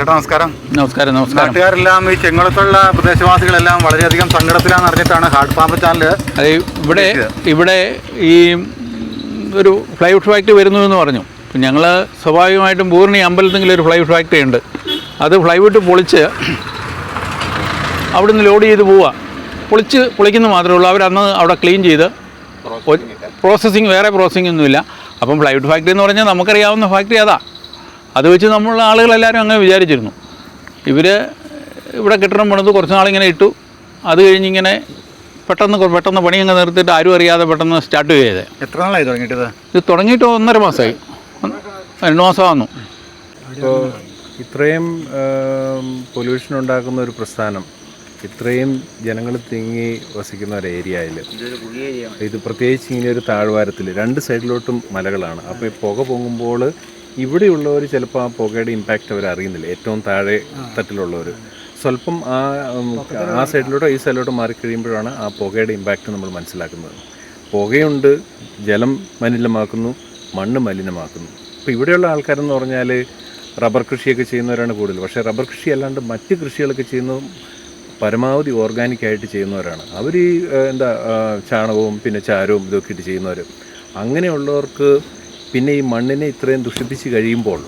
ചേട്ടാ നമസ്കാരം. നമസ്കാരം നമസ്കാരം. നാട്ടുകാരെല്ലാം ഈ ചെങ്ങളത്തുള്ള പ്രദേശവാസികളെല്ലാം വളരെയധികം സങ്കടത്തിലാന്ന് അറിഞ്ഞിട്ടാണ് ഹാർട്ട് പാമ്പ് ചാനൽ അതെ ഇവിടെ ഇവിടെ ഈ ഒരു ഫ്ലൈവുഡ് ഫാക്ടറി വരുന്നു എന്ന് പറഞ്ഞു. ഞങ്ങൾ സ്വാഭാവികമായിട്ടും പൂർണി അമ്പലത്തെങ്കിലും ഒരു ഫ്ലൈവുഡ് ഫാക്ടറി ഉണ്ട്. അത് ഫ്ലൈവുഡ് പൊളിച്ച് അവിടുന്ന് ലോഡ് ചെയ്ത് പോവുക പൊളിച്ച് പൊളിക്കുന്ന മാത്രമേ ഉള്ളൂ. അവരന്ന് അവിടെ ക്ലീൻ ചെയ്ത് പ്രോസസ്സിങ് വേറെ പ്രോസസ്സിംഗ് ഒന്നുമില്ല. അപ്പം ഫ്ലൈവുഡ് ഫാക്ടറി എന്ന് പറഞ്ഞാൽ നമുക്കറിയാവുന്ന ഫാക്ടറി അതാ. അത് വെച്ച് നമ്മളുടെ ആളുകളെല്ലാവരും അങ്ങനെ വിചാരിച്ചിരുന്നു. ഇവർ ഇവിടെ കെട്ടിടം പണിത് കുറച്ച് നാളിങ്ങനെ ഇട്ടു. അത് കഴിഞ്ഞിങ്ങനെ പെട്ടെന്ന് പെട്ടെന്ന് പണി അങ്ങ് നിർത്തിയിട്ട് ആരും അറിയാതെ പെട്ടെന്ന് സ്റ്റാർട്ട് ചെയ്തത്. എത്ര നാളായി തുടങ്ങിയിട്ടത്? ഇത് തുടങ്ങിയിട്ട് ഒന്നര മാസമായി. രണ്ട് മാസമാകുന്നു ഇപ്പോൾ ഇത്രയും പൊല്യൂഷൻ ഉണ്ടാക്കുന്ന ഒരു പ്രസ്ഥാനം ഇത്രയും ജനങ്ങൾ തിങ്ങി വസിക്കുന്ന ഒരു ഏരിയയിൽ ഇത് പ്രത്യേകിച്ച് ഇങ്ങനെ ഒരു താഴ്വാരത്തിൽ രണ്ട് സൈഡിലോട്ടും മലകളാണ്. അപ്പോൾ ഈ പുക പൊങ്ങുമ്പോൾ ഇവിടെയുള്ളവർ ചിലപ്പോൾ ആ പുകയുടെ ഇമ്പാക്റ്റ് അവർ അറിയുന്നില്ല. ഏറ്റവും താഴെ തട്ടിലുള്ളവർ സ്വല്പം ആ ആ സൈഡിലോട്ടോ ഈ സൈഡിലോട്ടോ മാറിക്കഴിയുമ്പോഴാണ് ആ പുകയുടെ ഇമ്പാക്റ്റ് നമ്മൾ മനസ്സിലാക്കുന്നത്. പുകയുണ്ട് ജലം മലിനമാക്കുന്നു മണ്ണ് മലിനമാക്കുന്നു. ഇപ്പോൾ ഇവിടെയുള്ള ആൾക്കാരെന്ന് പറഞ്ഞാൽ റബ്ബർ കൃഷിയൊക്കെ ചെയ്യുന്നവരാണ് കൂടുതൽ പക്ഷേ റബ്ബർ കൃഷി അല്ലാണ്ട് മറ്റ് കൃഷികളൊക്കെ ചെയ്യുന്നതും പരമാവധി ഓർഗാനിക്കായിട്ട് ചെയ്യുന്നവരാണ്. അവർ ഈ എന്താ ചാണകവും പിന്നെ ചാരവും ഇതൊക്കെ ഇട്ട് ചെയ്യുന്നവർ അങ്ങനെയുള്ളവർക്ക് പിന്നെ ഈ മണ്ണിനെ ഇത്രയും ദുഷിപ്പിച്ച് കഴിയുമ്പോൾ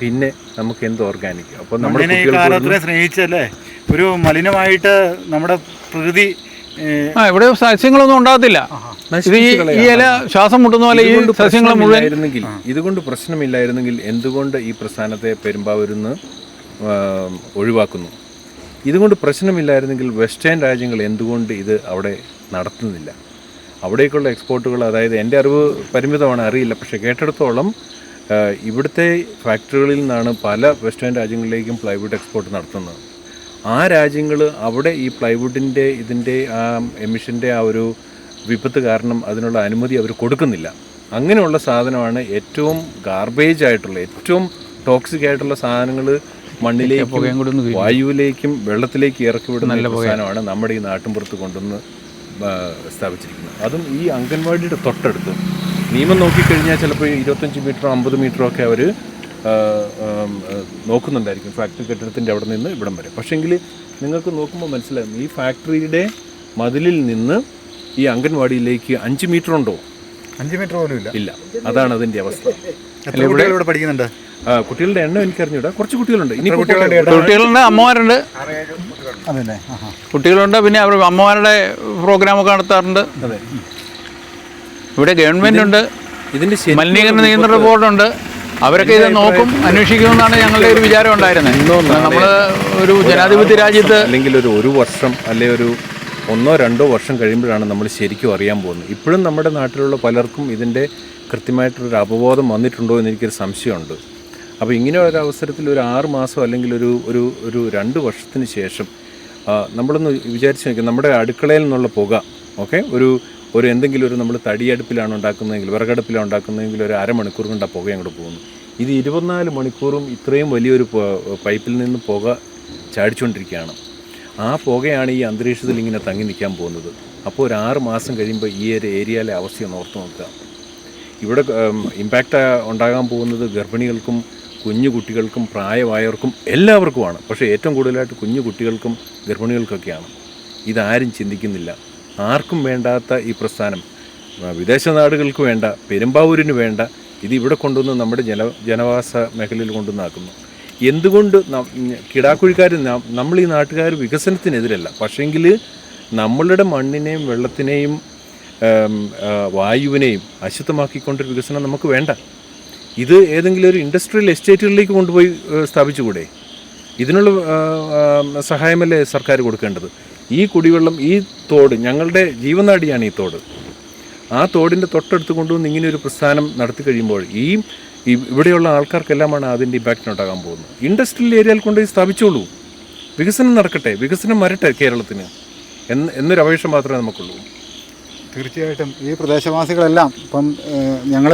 പിന്നെ നമുക്ക് എന്ത് ഓർഗാനിക് അപ്പോൾ നമ്മുടെ കാലത്തിനെ സ്നേഹിച്ചല്ലേ? ഒരു മലിനമായിട്ട് നമ്മുടെ പ്രകൃതി ആ ഇവിടെ സസ്യങ്ങളൊന്നും ഉണ്ടാകത്തില്ല. ഈ ഇല ശ്വാസം മുട്ടുന്ന പോലെ ഈ സസ്യങ്ങൾ മുഴുവൻ ഇതുകൊണ്ട് പ്രശ്നമില്ലായിരുന്നെങ്കിൽ എന്തുകൊണ്ട് ഈ പ്രസ്ഥാനത്തെ പെരുമ്പാവൂരിന്ന് ഒഴിവാക്കുന്നു? ഇതുകൊണ്ട് പ്രശ്നമില്ലായിരുന്നെങ്കിൽ വെസ്റ്റേൺ രാജ്യങ്ങൾ എന്തുകൊണ്ട് ഇത് അവിടെ നടത്തുന്നില്ല? അവിടേക്കുള്ള എക്സ്പോർട്ടുകൾ അതായത് എന്റെ അറിവ് പരിമിതമാണ് അറിയില്ല. പക്ഷേ കേട്ടിടത്തോളം ഇവിടുത്തെ ഫാക്ടറികളിൽ നിന്നാണ് പല വെസ്റ്റേൺ രാജ്യങ്ങളിലേക്കും പ്ലൈവുഡ് എക്സ്പോർട്ട് നടത്തുന്നത്. ആ രാജ്യങ്ങൾ അവിടെ ഈ പ്ലൈവുഡിന്റെ ഇതിന്റെ ആ എമിഷന്റെ ആ ഒരു വിപത്ത് കാരണം അതിനുള്ള അനുമതി അവർ കൊടുക്കുന്നില്ല. അങ്ങനെയുള്ള സാധനമാണ് ഏറ്റവും ഗാർബേജ് ആയിട്ടുള്ള ഏറ്റവും ടോക്സിക് ആയിട്ടുള്ള സാധനങ്ങൾ മണ്ണിലേക്ക് വായുവിലേക്കും വെള്ളത്തിലേക്ക് ഇറക്കി വിടുന്ന സാധനമാണ് നമ്മുടെ ഈ നാട്ടിൻപുറത്ത് കൊണ്ടുവന്ന് സ്ഥാപിച്ചിരിക്കുന്നത്. അതും ഈ അംഗൻവാടിയുടെ തൊട്ടടുത്ത്. നിയമം നോക്കിക്കഴിഞ്ഞാൽ ചിലപ്പോൾ ഇരുപത്തഞ്ച് മീറ്ററോ അമ്പത് മീറ്ററോ ഒക്കെ അവർ നോക്കുന്നുണ്ടായിരിക്കും ഫാക്ടറി കെട്ടിടത്തിന്റെ അവിടെ നിന്ന് ഇവിടം വരെ. പക്ഷേങ്കിൽ നിങ്ങൾക്ക് നോക്കുമ്പോൾ മനസ്സിലാകും ഈ ഫാക്ടറിയുടെ മതിലിൽ നിന്ന് ഈ അംഗൻവാടിയിലേക്ക് അഞ്ച് മീറ്റർ ഉണ്ടോ? അഞ്ച് മീറ്റർ പോലും ഇല്ല. ഇല്ല. അതാണ് അതിന്റെ അവസ്ഥ. ഇവിടെ പഠിക്കുന്നുണ്ട്? കുട്ടികളുടെ എണ്ണം എനിക്കറിഞ്ഞൂടാ. കുറച്ച് കുട്ടികളുണ്ട്. ഇനി കുട്ടികളുണ്ട് അമ്മമാരുണ്ട്. അതല്ലേ. കുട്ടികളുണ്ട് പിന്നെ അവർ അമ്മമാരുടെ പ്രോഗ്രാമൊക്കെ നടത്താറുണ്ട്. അതെ. ഇവിടെ ഗവൺമെന്റ് ഉണ്ട്. ഇതിന്റെ മലിനീകരണ നിയന്ത്രണ ബോർഡുണ്ട്. അവരൊക്കെ ഇത് നോക്കും അന്വേഷിക്കുമെന്നാണ് ഞങ്ങളുടെ ഒരു വിചാരം ഉണ്ടായിരുന്നത്. നമ്മൾ ഒരു ജനാധിപത്യ രാജ്യത്ത് അല്ലെങ്കിൽ ഒരു ഒരു വർഷം അല്ലെ ഒരു ഒന്നോ രണ്ടോ വർഷം കഴിയുമ്പോഴാണ് നമ്മൾ ശരിക്കും അറിയാൻ പോകുന്നത്. ഇപ്പോഴും നമ്മുടെ നാട്ടിലുള്ള പലർക്കും ഇതിന്റെ കൃത്യമായിട്ടൊരു അപബോധം വന്നിട്ടുണ്ടോ എന്ന് എനിക്കൊരു സംശയമുണ്ട്. അപ്പോൾ ഇങ്ങനെ ഒരു അവസരത്തിൽ ഒരു ആറ് മാസം അല്ലെങ്കിൽ ഒരു ഒരു ഒരു രണ്ട് വർഷത്തിന് ശേഷം നമ്മളൊന്ന് വിചാരിച്ച് നോക്കുക നമ്മുടെ അടുക്കളയിൽ നിന്നുള്ള പുക ഓക്കെ? ഒരു ഒരു എന്തെങ്കിലും ഒരു നമ്മൾ തടിയടുപ്പിലാണ് ഉണ്ടാക്കുന്നതെങ്കിൽ വിറകടുപ്പിലാണ് ഉണ്ടാക്കുന്നതെങ്കിൽ ഒരു അരമണിക്കൂർ കൊണ്ട് ആ പുക അങ്ങോട്ട് പോകുന്നു. ഇത് ഇരുപത്തിനാല് മണിക്കൂറും ഇത്രയും വലിയൊരു പൈപ്പിൽ നിന്ന് പുക ചാടിച്ചുകൊണ്ടിരിക്കുകയാണ്. ആ പുകയാണ് ഈ അന്തരീക്ഷത്തിൽ ഇങ്ങനെ തങ്ങി നിൽക്കാൻ പോകുന്നത്. അപ്പോൾ ഒരു ആറ് മാസം കഴിയുമ്പോൾ ഈ ഒരു ഏരിയയിലെ അവസ്ഥയൊന്ന് ഓർത്ത് നോക്കുക. ഇവിടെ ഇമ്പാക്റ്റ് ഉണ്ടാകാൻ പോകുന്നത് ഗർഭിണികൾക്കും കുഞ്ഞു കുട്ടികൾക്കും പ്രായമായവർക്കും എല്ലാവർക്കുമാണ്. പക്ഷേ ഏറ്റവും കൂടുതലായിട്ട് കുഞ്ഞു കുട്ടികൾക്കും ഗർഭിണികൾക്കൊക്കെയാണ്. ഇതാരും ചിന്തിക്കുന്നില്ല. ആർക്കും വേണ്ടാത്ത ഈ പ്രസ്ഥാനം. വിദേശ നാടുകൾക്ക് വേണ്ട പെരുമ്പാവൂരിന് വേണ്ട ഇത് ഇവിടെ കൊണ്ടുവന്ന് നമ്മുടെ ജന ജനവാസ മേഖലയിൽ കൊണ്ടുവന്നാക്കുന്നു. എന്തുകൊണ്ട് കിടാക്കുഴിക്കാർ നമ്മൾ ഈ നാട്ടുകാർ വികസനത്തിനെതിരല്ല. പക്ഷേങ്കിൽ നമ്മളുടെ മണ്ണിനെയും വെള്ളത്തിനെയും വായുവിനെയും അശുദ്ധമാക്കിക്കൊണ്ടൊരു വികസനം നമുക്ക് വേണ്ട. ഇത് ഏതെങ്കിലും ഒരു ഇൻഡസ്ട്രിയൽ എസ്റ്റേറ്റുകളിലേക്ക് കൊണ്ടുപോയി സ്ഥാപിച്ചുകൂടെ? ഇതിനുള്ള സഹായമല്ലേ സർക്കാർ കൊടുക്കേണ്ടത്? ഈ കുടിവെള്ളം ഈ തോട് ഞങ്ങളുടെ ജീവനാടിയാണ് ഈ തോട്. ആ തോടിന്റെ തൊട്ടടുത്ത് കൊണ്ടുവന്ന് ഇങ്ങനെ ഒരു പ്രസ്ഥാനം നടത്തി കഴിയുമ്പോൾ ഈ ഇവിടെയുള്ള ആൾക്കാർക്കെല്ലാമാണ് അതിന്റെ ഇമ്പാക്റ്റ് ഉണ്ടാകാൻ പോകുന്നത്. ഇൻഡസ്ട്രിയൽ ഏരിയയിൽ കൊണ്ടുപോയി സ്ഥാപിച്ചോളൂ. വികസനം നടക്കട്ടെ. വികസനം വരട്ടെ കേരളത്തിന്. എന്ന് എന്നൊരു അപേക്ഷ മാത്രമേ നമുക്കുള്ളൂ. തീർച്ചയായിട്ടും ഈ പ്രദേശവാസികളെല്ലാം ഇപ്പം ഞങ്ങൾ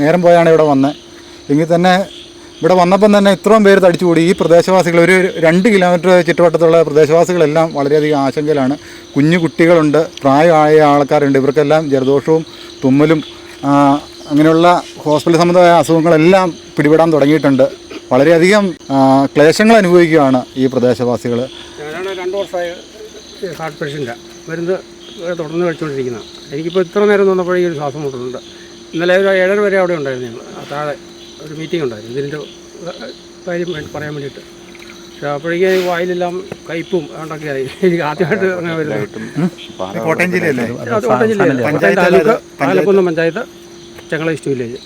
നേരം പോയാണ് ഇവിടെ വന്നത് എങ്കിൽ തന്നെ ഇവിടെ വന്നപ്പം തന്നെ ഇത്രയും പേര് തടിച്ചുകൂടി. ഈ പ്രദേശവാസികൾ ഒരു രണ്ട് കിലോമീറ്റർ ചുറ്റുവട്ടത്തുള്ള പ്രദേശവാസികളെല്ലാം വളരെയധികം ആശങ്കയിലാണ്. കുഞ്ഞു കുട്ടികളുണ്ട് പ്രായമായ ആൾക്കാരുണ്ട്. ഇവർക്കെല്ലാം ജലദോഷവും തുമ്മലും അങ്ങനെയുള്ള ഹോസ്പിറ്റൽ സംബന്ധമായ അസുഖങ്ങളെല്ലാം പിടിപെടാൻ തുടങ്ങിയിട്ടുണ്ട്. വളരെയധികം ക്ലേശങ്ങൾ അനുഭവിക്കുകയാണ് ഈ പ്രദേശവാസികൾ രണ്ട് വർഷമായി ഹാർട്ട് പേഷ്യന്റാണ് മരുന്ന് തുടർന്ന് കഴിച്ചുകൊണ്ടിരിക്കുന്ന എനിക്കിപ്പോൾ ഇത്ര നേരം നിന്നപ്പോഴേ ഒരു ശ്വാസം മുട്ടുന്നുണ്ട്. ഇന്നലെ ഒരു ഏഴര വരെ അവിടെ ഉണ്ടായിരുന്നു ഞങ്ങൾ ആ താഴെ ഒരു മീറ്റിംഗ് ഉണ്ടായിരുന്നു. ഇതിന്റെ കാര്യം പറയാൻ വേണ്ടിയിട്ട്. പക്ഷേ അപ്പോഴേക്കും വായിലെല്ലാം കയ്പും അതുകൊണ്ടൊക്കെ ആയി. എനിക്ക് ആദ്യമായിട്ട് അങ്ങനെ വരുന്നത്. കോട്ടയം ജില്ലയല്ലേ കോട്ടയം ജില്ലയിൽ കോട്ടയം പഞ്ചായത്ത് വില്ലേജ്.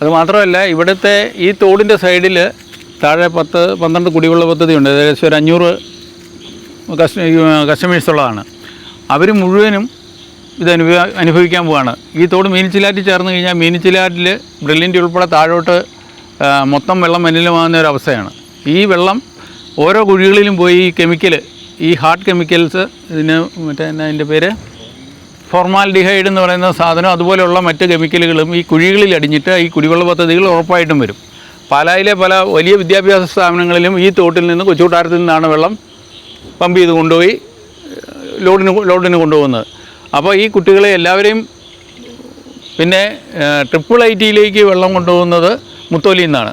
അത് മാത്രമല്ല ഇവിടുത്തെ ഈ തോടിന്റെ സൈഡിൽ താഴെ പത്ത് പന്ത്രണ്ട് കുടിവെള്ള പദ്ധതിയുണ്ട്. ഏകദേശം ഒരു അഞ്ഞൂറ് കസ്റ്റ കസ്റ്റമേഴ്സ് ഉള്ളതാണ്. അവർ മുഴുവനും ഇത് അനുഭവ അനുഭവിക്കാൻ പോവാണ്. ഈ തോട് മീനച്ചിലാറ്റിൽ ചേർന്ന് കഴിഞ്ഞാൽ മീനച്ചിലാറ്റിൽ ബ്രില്യന്റ് ഉൾപ്പെടെ താഴോട്ട് മൊത്തം വെള്ളം മലിനമാകുന്ന ഒരു അവസ്ഥയാണ്. ഈ വെള്ളം ഓരോ കുഴികളിലും പോയി ഈ കെമിക്കൽ ഈ ഹാർഡ് കെമിക്കൽസ് ഇതിന് മറ്റേ അതിന്റെ പേര്? ഫോർമാൽഡിഹൈഡ് എന്ന് പറയുന്ന സാധനം അതുപോലെയുള്ള മറ്റ് കെമിക്കലുകളും ഈ കുഴികളിൽ അടിഞ്ഞിട്ട് ഈ കുടിവെള്ള പദ്ധതികൾ ഉറപ്പായിട്ടും വരും. പാലായിലെ പല വലിയ വിദ്യാഭ്യാസ സ്ഥാപനങ്ങളിലും ഈ തോട്ടിൽ നിന്ന് കൊച്ചുകൂട്ടാരത്തിൽ നിന്നാണ് വെള്ളം പമ്പ് ചെയ്ത് കൊണ്ടുപോയി ലോഡിന് ലോഡിന് കൊണ്ടുപോകുന്നത്. അപ്പോൾ ഈ കുട്ടികളെ എല്ലാവരെയും പിന്നെ ട്രിപ്പിൾ ഐ ടിയിലേക്ക് വെള്ളം കൊണ്ടുപോകുന്നത് മുത്തോലിയിൽ നിന്നാണ്.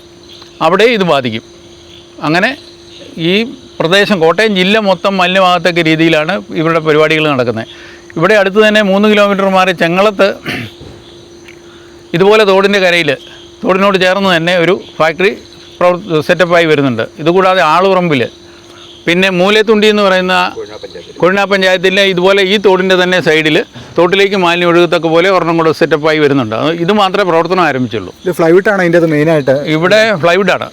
അവിടെ ഇത് ബാധിക്കും. അങ്ങനെ ഈ പ്രദേശം കോട്ടയം ജില്ല മൊത്തം മലിനമാകത്തക്ക രീതിയിലാണ് ഇവരുടെ പരിപാടികൾ നടക്കുന്നത്. ഇവിടെ അടുത്ത് തന്നെ മൂന്ന് കിലോമീറ്റർ മാറി ചെങ്ങളത്ത് ഇതുപോലെ തോടിന്റെ കരയിൽ തോടിനോട് ചേർന്ന് തന്നെ ഒരു ഫാക്ടറി പ്രവർ സെറ്റപ്പായി വരുന്നുണ്ട്. ഇതുകൂടാതെ ആളുറമ്പിൽ പിന്നെ മൂലത്തുണ്ടി എന്ന് പറയുന്ന കൊഴിനാ പഞ്ചായത്തിലെ ഇതുപോലെ ഈ തോടിന്റെ തന്നെ സൈഡിൽ തോട്ടിലേക്ക് മാലിന്യം ഒഴുകത്തക്ക പോലെ ഒരെണ്ണം കൂടെ സെറ്റപ്പായി വരുന്നുണ്ട്. ഇത് മാത്രമേ പ്രവർത്തനം ആരംഭിച്ചുള്ളൂ. ഇത് ആണ് ഇതിന്റെ അത് മെയിനായിട്ട് ഇവിടെ ഫ്ലൈവുഡാണ്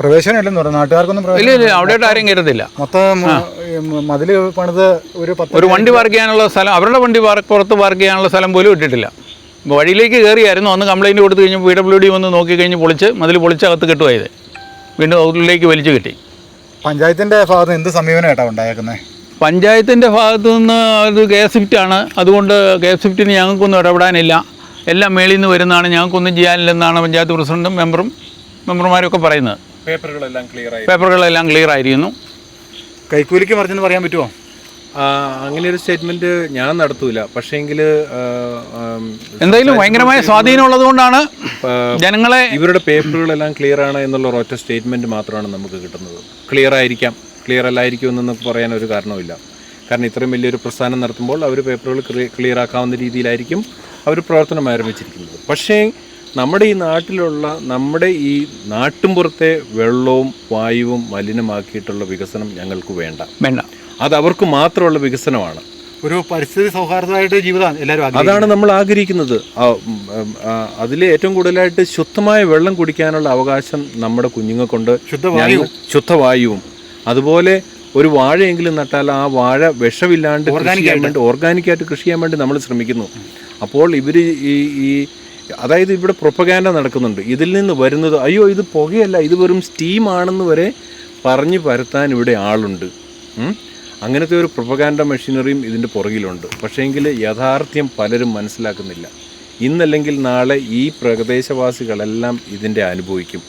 പ്രവേശനമില്ലെന്ന് പറഞ്ഞു? നാട്ടുകാർക്കൊന്നും ഇല്ല ഇല്ല അവിടെയായിട്ട് ആരും കയറത്തില്ല. മൊത്തം മതിൽ പണിത് ഒരു ഒരു വണ്ടി പാർക്ക് ചെയ്യാനുള്ള സ്ഥലം അവരുടെ വണ്ടി പാർക്ക് പുറത്ത് പാർക്ക് ചെയ്യാനുള്ള സ്ഥലം പോലും ഇട്ടിട്ടില്ല. വഴിയിലേക്ക് കയറിയായിരുന്നു അന്ന് കംപ്ലൈന്റ് കൊടുത്തു കഴിഞ്ഞ് പി ഡബ്ല്യു ഡി വന്ന് നോക്കി കഴിഞ്ഞ് പൊളിച്ച് മതിൽ പൊളിച്ച് അകത്ത് കെട്ടുമായത് വീണ്ടും ഉള്ളിലേക്ക് വലിച്ചു കെട്ടി. പഞ്ചായത്തിന്റെ ഭാഗത്ത് എന്ത് സമീപനമായിട്ടാണ് ഉണ്ടായേക്കുന്നത് പഞ്ചായത്തിന്റെ ഭാഗത്തു നിന്ന് അത് കെ എസ് ഫിഫ്റ്റാണ് അതുകൊണ്ട് കെ എസ് ഫിഫ്റ്റിന് ഞങ്ങൾക്കൊന്നും ഇടപെടാനില്ല. എല്ലാം മേളിൽ നിന്ന് വരുന്നതാണ്. ഞങ്ങൾക്കൊന്നും ചെയ്യാനില്ലെന്നാണ് പഞ്ചായത്ത് പ്രസിഡന്റും മെമ്പറും മെമ്പർമാരൊക്കെ പറയുന്നത്. പേപ്പറുകളെല്ലാം ക്ലിയർ ആയി. പേപ്പറുകളെല്ലാം ക്ലിയർ ആയിരിക്കുന്നു. കൈക്കൂലിക്ക് മറിഞ്ഞെന്ന് പറയാൻ പറ്റുമോ അങ്ങനെ ഒരു സ്റ്റേറ്റ്മെന്റ് ഞാൻ നടത്തൂല. പക്ഷേങ്കിൽ എന്തായാലും ഭയങ്കരമായ സ്വാധീനം ഉള്ളത് കൊണ്ടാണ് ജനങ്ങളെ ഇവരുടെ പേപ്പറുകളെല്ലാം ക്ലിയർ ആണ് എന്നുള്ള ഒറ്റ സ്റ്റേറ്റ്മെന്റ് മാത്രമാണ് നമുക്ക് കിട്ടുന്നത്. ക്ലിയർ ആയിരിക്കാം ക്ലിയർ അല്ലായിരിക്കും എന്നൊന്നും പറയാൻ ഒരു കാരണവുമില്ല. കാരണം ഇത്രയും വലിയൊരു പ്രസ്ഥാനം നടത്തുമ്പോൾ അവർ പേപ്പറുകൾ ക്ലിയർ ആക്കാവുന്ന രീതിയിലായിരിക്കും അവർ പ്രവർത്തനം ആരംഭിച്ചിരിക്കുന്നത്. പക്ഷേ നമ്മുടെ ഈ നാട്ടിലുള്ള നമ്മുടെ ഈ നാട്ടുംപുറത്തെ വെള്ളവും വായുവും മലിനമാക്കിയിട്ടുള്ള വികസനം ഞങ്ങൾക്ക് വേണ്ട. വേണ്ട. അത് അവർക്ക് മാത്രമുള്ള വികസനമാണ്. ഒരു പരിസ്ഥിതി സൗഹാർദ്ദമായിട്ട് ജീവിതം എല്ലാവരും അതാണ് നമ്മൾ ആഗ്രഹിക്കുന്നത്. അതിൽ ഏറ്റവും കൂടുതലായിട്ട് ശുദ്ധമായ വെള്ളം കുടിക്കാനുള്ള അവകാശം നമ്മുടെ കുഞ്ഞുങ്ങൾക്കുണ്ട്. ശുദ്ധവായുവും. ശുദ്ധവായുവും. അതുപോലെ ഒരു വാഴയെങ്കിലും നട്ടാൽ ആ വാഴ വിഷമില്ലാണ്ട് കൃഷി ചെയ്യാൻ വേണ്ടി ഓർഗാനിക്കായിട്ട് കൃഷി ചെയ്യാൻ വേണ്ടി നമ്മൾ ശ്രമിക്കുന്നു. അപ്പോൾ ഇവർ ഈ ഈ അതായത് ഇവിടെ പ്രൊപ്പഗാൻഡ നടക്കുന്നുണ്ട്. ഇതിൽ നിന്ന് വരുന്നത് അയ്യോ ഇത് പുകയല്ല. ഇത് വെറും സ്റ്റീം ആണെന്ന് വരെ പറഞ്ഞ് പരത്താൻ ഇവിടെ ആളുണ്ട്? അങ്ങനത്തെ ഒരു പ്രൊപ്പഗാൻഡ മെഷീനറിയും ഇതിന്റെ പുറകിലുണ്ട്. പക്ഷേങ്കിൽ യാഥാർത്ഥ്യം പലരും മനസ്സിലാക്കുന്നില്ല. ഇന്നല്ലെങ്കിൽ നാളെ ഈ പ്രദേശവാസികളെല്ലാം ഇതിന്റെ അനുഭവിക്കും.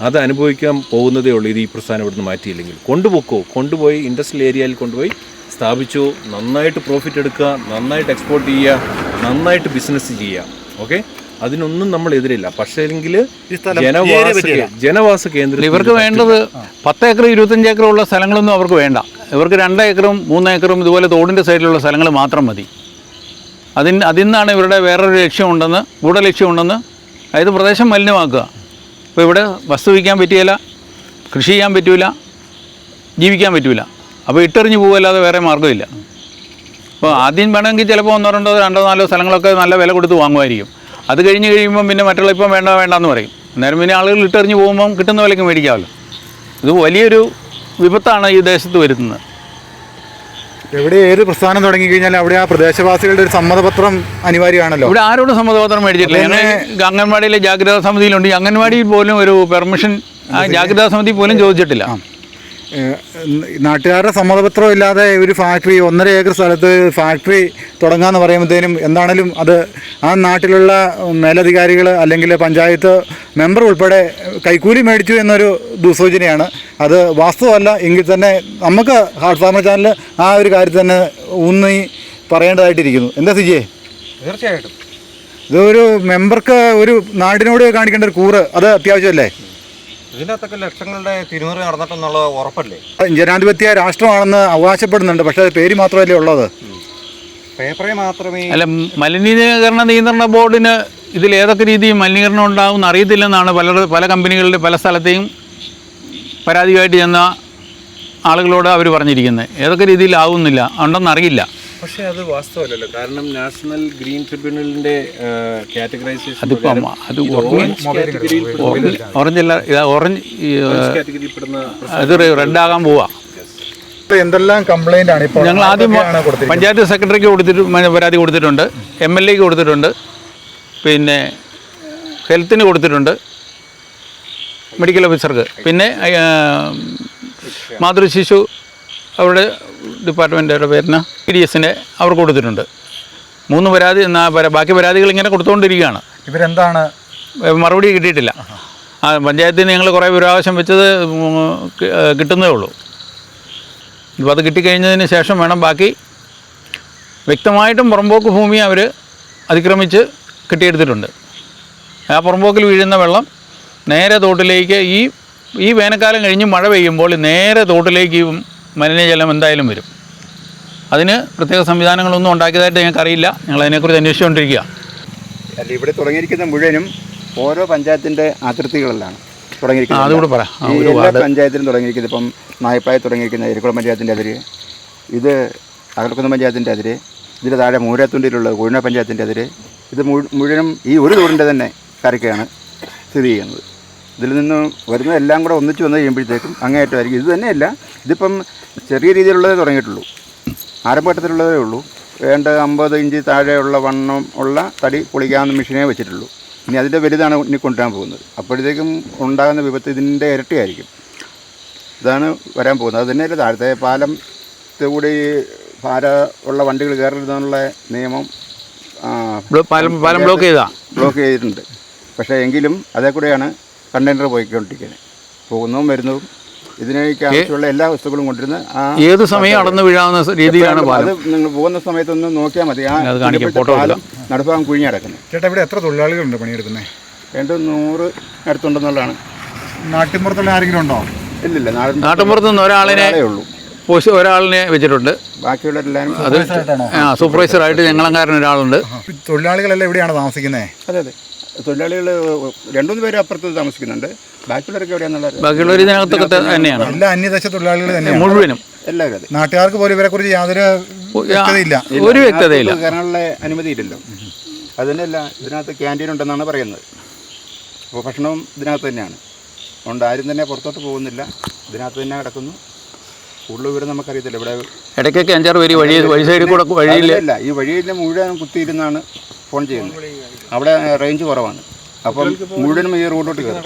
അത് അനുഭവിക്കാൻ പോകുന്നതേ ഉള്ളൂ. ഇത് ഈ പ്രസ്ഥാനം ഇവിടുന്ന് മാറ്റിയില്ലെങ്കിൽ. കൊണ്ടുപോക്കോ? കൊണ്ടുപോയി ഇൻഡസ്ട്രിയൽ ഏരിയയിൽ കൊണ്ടുപോയി സ്ഥാപിച്ചു. നന്നായിട്ട് പ്രോഫിറ്റ് എടുക്കുക. നന്നായിട്ട് എക്സ്പോർട്ട് ചെയ്യുക. നന്നായിട്ട് ബിസിനസ് ചെയ്യുക. ഓക്കെ അതിനൊന്നും നമ്മൾ എതിരില്ല. പക്ഷേങ്കിൽ ഈ സ്ഥലം ജനവാസ ജനവാസ കേന്ദ്രം ഇവർക്ക് വേണ്ടത് പത്ത് ഏക്കർ ഇരുപത്തഞ്ച് ഏക്കർ ഉള്ള സ്ഥലങ്ങളൊന്നും അവർക്ക് വേണ്ട. ഇവർക്ക് രണ്ട് ഏക്കറും മൂന്ന് ഏക്കറും ഇതുപോലെ തോടിന്റെ സൈഡിലുള്ള സ്ഥലങ്ങൾ മാത്രം മതി. അതിന് അതിൽ നിന്നാണ് ഇവരുടെ വേറൊരു ലക്ഷ്യമുണ്ടെന്ന് ഗൂഢലക്ഷ്യമുണ്ടെന്ന് അതായത് പ്രദേശം മലിനമാക്കുക. ഇപ്പോൾ ഇവിടെ വസ്തു വയ്ക്കാൻ പറ്റിയില്ല കൃഷി ചെയ്യാൻ പറ്റില്ല ജീവിക്കാൻ പറ്റില്ല അപ്പോൾ ഇട്ടെറിഞ്ഞ് പോകുമല്ലാതെ വേറെ മാർഗമില്ല. അപ്പോൾ ആദ്യം വേണമെങ്കിൽ ചിലപ്പോൾ ഒന്നോ രണ്ടോ രണ്ടോ നാലോ സ്ഥലങ്ങളൊക്കെ നല്ല വില കൊടുത്ത് വാങ്ങുമായിരിക്കും. അത് കഴിഞ്ഞ് കഴിയുമ്പം പിന്നെ മറ്റുള്ള ഇപ്പം വേണ്ട വേണ്ടെന്ന് പറയും. അന്നേരം പിന്നെ ആളുകൾ ഇട്ടെറിഞ്ഞ് പോകുമ്പം കിട്ടുന്ന വിലയ്ക്ക് മേടിക്കാമല്ലോ. ഇത് വലിയൊരു വിപത്താണ് ഈ ദേശത്ത് വരുന്നത്. എവിടെ ഏത് പ്രസ്ഥാനം തുടങ്ങി കഴിഞ്ഞാൽ അവിടെ ആ പ്രദേശവാസികളുടെ ഒരു സമ്മതപത്രം അനിവാര്യമാണല്ലോ. ഇവിടെ ആരോടും സമ്മതപത്രം മേടിച്ചിട്ടില്ല. ഞങ്ങൾ അംഗൻവാടിയിലെ ജാഗ്രതാ സമിതിയിലുണ്ട്. അംഗൻവാടിയിൽ പോലും ഒരു പെർമിഷൻ ആ ജാഗ്രതാ സമിതി പോലും ചോദിച്ചിട്ടില്ല. നാട്ടുകാരുടെ സമ്മതപത്രം ഇല്ലാതെ ഒരു ഫാക്ടറി ഒന്നര ഏക്കർ സ്ഥലത്ത് ഫാക്ടറി തുടങ്ങാന്ന് പറയുമ്പോഴത്തേനും എന്താണേലും അത് ആ നാട്ടിലുള്ള മേലധികാരികൾ അല്ലെങ്കിൽ പഞ്ചായത്ത് മെമ്പർ ഉൾപ്പെടെ കൈക്കൂലി മേടിച്ചു എന്നൊരു ദുസൂചനയാണ് അത് വാസ്തവമല്ല എങ്കിൽ തന്നെ നമുക്ക് ഹാർട്ട് ഫാർമർ ചാനൽ ആ ഒരു കാര്യം തന്നെ ഊന്നി പറയേണ്ടതായിട്ടിരിക്കുന്നു. എന്താ സിജിയെ തീർച്ചയായിട്ടും. ഇതൊരു മെമ്പർക്ക് ഒരു നാടിനോട് കാണിക്കേണ്ട ഒരു കൂറ് അത് അത്യാവശ്യമല്ലേ? ഇതിനകത്തൊക്കെ ലക്ഷങ്ങളുടെ തിരുമുറി നടന്നിട്ടെന്നുള്ളത് ഉറപ്പല്ലേ? ജനാധിപത്യ രാഷ്ട്രമാണെന്ന് അവകാശപ്പെടുന്നുണ്ട്. പക്ഷേ അത് പേര് മാത്രമല്ലേ ഉള്ളത്. പേപ്പറിൽ മാത്രമേ അല്ല മലിനീകരണ നിയന്ത്രണ ബോർഡിന് ഇതിൽ ഏതൊക്കെ രീതിയിൽ മലിനീകരണം ഉണ്ടാവും അറിയത്തില്ലെന്നാണ് പല പല കമ്പനികളുടെ പല സ്ഥലത്തെയും പരാതിയായിട്ട് ചെന്ന ആളുകളോട് അവർ പറഞ്ഞിരിക്കുന്നത്. ഏതൊക്കെ രീതിയിലാവുന്നില്ല. ഉണ്ടെന്ന് അറിയില്ല. പക്ഷേ അത് വാസ്തവമല്ലല്ലോ. കാരണം നാഷണൽ ഗ്രീൻ ട്രിബ്യൂണലിന്റെ കാറ്റഗറൈസേഷൻ അതിപ്പം അത് ഓറഞ്ച് കാറ്റഗറിയിൽ ഓറഞ്ച് അല്ല ഇത് ഓറഞ്ച് ഈ, കാറ്റഗറിയിൽപ്പെടുന്ന ഇത് റെഡ് ആകാൻ പോവാ. എന്തെല്ലാം കംപ്ലൈന്റ് ആണ് ഇപ്പോൾ ഞങ്ങൾ ആദ്യം പഞ്ചായത്ത് സെക്രട്ടറിക്ക് കൊടുത്തിട്ട് പരാതി കൊടുത്തിട്ടുണ്ട്. എം എൽ എക്ക് കൊടുത്തിട്ടുണ്ട്. പിന്നെ ഹെൽത്തിന് കൊടുത്തിട്ടുണ്ട്. മെഡിക്കൽ ഓഫീസർക്ക്. പിന്നെ മാതൃശിശു അവരുടെ ഡിപ്പാർട്ട്മെന്റുകാരുടെ പേരിന് പി ഡി എസിന്റെ അവർക്ക് കൊടുത്തിട്ടുണ്ട്. മൂന്ന് പരാതി എന്നാ ബാക്കി പരാതികൾ ഇങ്ങനെ കൊടുത്തുകൊണ്ടിരിക്കുകയാണ്. ഇവരെന്താണ്? മറുപടി കിട്ടിയിട്ടില്ല. ആ പഞ്ചായത്തിന് ഞങ്ങൾ കുറേ പ്രാവശ്യം വെച്ചത് കിട്ടുന്നതേ കിട്ടുന്നേ ഉള്ളൂ. ഇപ്പോൾ അത് കിട്ടിക്കഴിഞ്ഞതിന് ശേഷം വേണം ബാക്കി വ്യക്തമായിട്ടും പുറമ്പോക്ക് ഭൂമി അവർ അതിക്രമിച്ച് കെട്ടിയെടുത്തിട്ടുണ്ട്. ആ പുറമ്പോക്കിൽ വീഴുന്ന വെള്ളം നേരെ തോട്ടിലേക്ക് ഈ ഈ വേനൽക്കാലം കഴിഞ്ഞ് മഴ പെയ്യുമ്പോൾ നേരെ തോട്ടിലേക്ക് മലിനജലം എന്തായാലും വരും. അതിന് പ്രത്യേക സംവിധാനങ്ങളൊന്നും ഉണ്ടാക്കിയതായിട്ട് ഞങ്ങൾക്കറിയില്ല. ഞങ്ങൾ അതിനെക്കുറിച്ച് അന്വേഷിച്ചുകൊണ്ടിരിക്കുക അല്ല ഇവിടെ തുടങ്ങിയിരിക്കുന്ന മുഴുവനും ഓരോ പഞ്ചായത്തിന്റെ അതിർത്തികളിലാണ് തുടങ്ങിയിരിക്കുന്നത്. അതുകൂടെ പറ. എല്ലാ പഞ്ചായത്തിലും തുടങ്ങിയിരിക്കുന്നത് ഇപ്പം നായപ്പായ തുടങ്ങിയിരിക്കുന്ന എരിക്കുളം പഞ്ചായത്തിന്റെ അതിര് ഇത് അകർക്കുന്ന പഞ്ചായത്തിന്റെ അതിര് ഇതിന്റെ താഴെ മൂരാത്തുണ്ടിയിലുള്ള കോഴിന പഞ്ചായത്തിന്റെ അതിര് ഇത് മുഴുവനും ഈ ഒരു തോടിന്റെ തന്നെ കരയ്ക്കാണ് സ്ഥിതി ചെയ്യുന്നത്. ഇതിൽ നിന്ന് വരുന്ന എല്ലാം കൂടെ ഒന്നിച്ച് വന്ന് കഴിയുമ്പോഴത്തേക്കും അങ്ങേയറ്റമായിരിക്കും. ഇത് തന്നെയല്ല ഇതിപ്പം ചെറിയ രീതിയിലുള്ളതേ തുടങ്ങിയിട്ടുള്ളൂ. ആരംഭഘട്ടത്തിലുള്ളതേ ഉള്ളൂ. വേണ്ട അമ്പത് ഇഞ്ച് താഴെയുള്ള വണ്ണം ഉള്ള തടി പൊളിക്കാവുന്ന മെഷീനേ വെച്ചിട്ടുള്ളൂ. ഇനി അതിന്റെ വലുതാണ് ഇനി കൊണ്ടുവരാൻ പോകുന്നത്. അപ്പോഴത്തേക്കും ഉണ്ടാകുന്ന വിപത്ത് ഇതിന്റെ ഇരട്ടിയായിരിക്കും. ഇതാണ് വരാൻ പോകുന്നത്. അത് തന്നെയല്ല താഴത്തെ പാലം കൂടി ഭാര ഉള്ള വണ്ടികൾ കയറരുതെന്നുള്ള നിയമം പാലം ബ്ലോക്ക് ചെയ്താ ബ്ലോക്ക് ചെയ്തിട്ടുണ്ട്. പക്ഷേ എങ്കിലും അതേ കൂടെയാണ് കണ്ടെയ്നർ പോയിക്കൊണ്ടിരിക്കുന്നത് പോകുന്നതും വരുന്നതും. ഇതിനേക്ക് ആവശ്യമുള്ള എല്ലാ വസ്തുക്കളും കൊണ്ടിരുന്ന ആ ഏത് സമയം അടന്നു വീഴാവുന്ന രീതിയിലാണ് അത് നിങ്ങൾ പോകുന്ന സമയത്തൊന്ന് നോക്കിയാൽ മതി. ആ പാലം നടുഭാഗം കുഴിഞ്ഞ് കിടക്കുന്നത് ചേട്ടാ ഇവിടെ എത്ര തൊഴിലാളികളുണ്ട് പണിയെടുക്കുന്നത് രണ്ട് നൂറ് അടുത്തുണ്ടെന്നുള്ളതാണ്. നാട്ടിൻപുറത്തുള്ള ആരെങ്കിലും ഉണ്ടോ? ഇല്ലില്ല നാട്ടിൻപുറത്ത് നിന്ന് ഒരാളിനെ ഉള്ളൂ. പോസ്റ്റ് ഒരാളിനെ വെച്ചിട്ടുണ്ട്. ബാക്കിയുള്ള അത് ആയിട്ട് സൂപ്പർവൈസറായിട്ട് ഞങ്ങളങ്കാരൻ ഒരാളുണ്ട്. തൊഴിലാളികളെല്ലാം എവിടെയാണ് താമസിക്കുന്നത് അതെ അതെ. തൊഴിലാളികൾ രണ്ടുമൂന്ന് പേര് അപ്പുറത്ത് താമസിക്കുന്നുണ്ട്. ബാക്കിയുള്ളവരൊക്കെ എവിടെയാണെന്നുള്ള ബാക്കിയുള്ളവർ ഇതിനകത്തൊക്കെ തന്നെയാണ്. എല്ലാ അന്യദേശ തൊഴിലാളികൾ തന്നെയാണ്. മുഴുവനും. എല്ലാവരും അതെ നാട്ടുകാർക്ക് പോലും ഇവരെ കുറിച്ച് യാതൊരു വ്യക്തതയില്ല. ഒരു വ്യക്തതയില്ല. കാരണമുള്ള അനുമതിയില്ലല്ലോ. അനുമതി ഇല്ലല്ലോ അത് തന്നെയല്ല ഇതിനകത്ത് ക്യാന്റീൻ ഉണ്ടെന്നാണ് പറയുന്നത്. അപ്പോൾ ഭക്ഷണവും ഇതിനകത്ത് തന്നെയാണ്. അതുകൊണ്ട് ആരും തന്നെ പുറത്തോട്ട് പോകുന്നില്ല. ഇതിനകത്ത് തന്നെ കിടക്കുന്നു. കൂടുതൽ വിവരം നമുക്കറിയത്തില്ല. ഇവിടെ ഇടയ്ക്കൊക്കെ അഞ്ചാറ് പേര് വഴി വഴി സൈഡിൽ കൂടെ വഴിയില്ല ഈ വഴിയിൽ മുഴുവൻ കുത്തിയിരുന്നാണ് ഫോൺ ചെയ്യുന്നത്. അവിടെ റേഞ്ച് കുറവാണ്. അപ്പം മുഴുവനും ഈ റോഡോട്ട് കയറും.